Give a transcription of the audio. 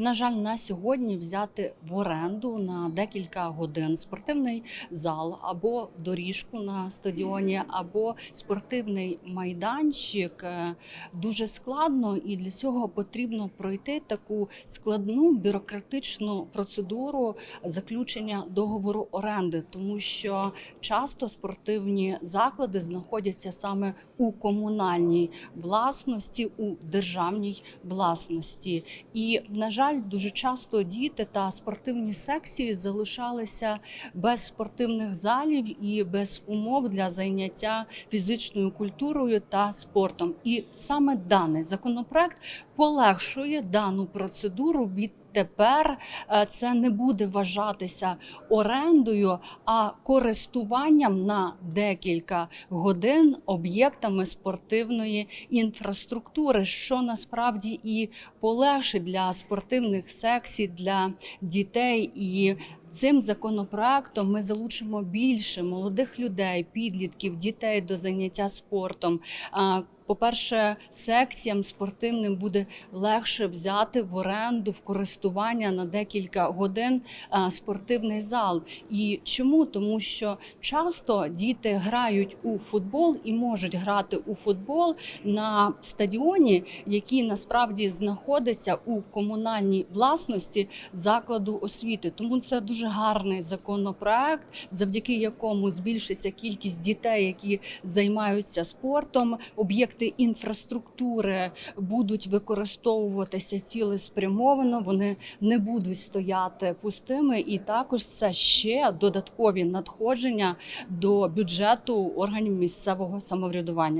На жаль, на сьогодні взяти в оренду на декілька годин спортивний зал або доріжку на стадіоні, або спортивний майданчик е, дуже складно, і для цього потрібно пройти таку складну бюрократичну процедуру заключення договору оренди, тому що часто спортивні заклади знаходяться саме у комунальній власності, у державній власності. І, на жаль, дуже часто діти та спортивні секції залишалися без спортивних залів і без умов для заняття фізичною культурою та спортом. І саме даний законопроект полегшує дану процедуру від. Тепер е, це не буде вважатися орендою, а користуванням на декілька годин об'єктами спортивної інфраструктури, що насправді і полегшить для спортивних секцій, для дітей. І цим законопроектом ми залучимо більше молодих людей, підлітків, дітей до заняття спортом. По-перше, секціям спортивним буде легше взяти в оренду в користування на декілька годин спортивний зал. І чому? Тому що часто діти грають у футбол і можуть грати у футбол на стадіоні, який насправді знаходиться у комунальній власності закладу освіти. Тому це дуже гарний законопроект, завдяки якому збільшиться кількість дітей, які займаються спортом. Об'єкти інфраструктури будуть використовуватися цілеспрямовано. Вони не будуть стояти пустими, і також це ще додаткові надходження до бюджету органів місцевого самоврядування.